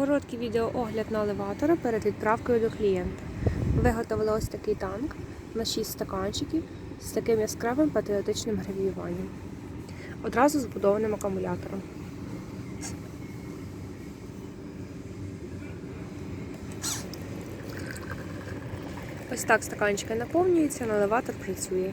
Короткий відеоогляд на елеватора перед відправкою до клієнта. Виготовили ось такий танк на 6 стаканчиків з таким яскравим патріотичним гравіюванням. Одразу збудованим акумулятором. Ось так стаканчики наповнюються, на елеватор працює.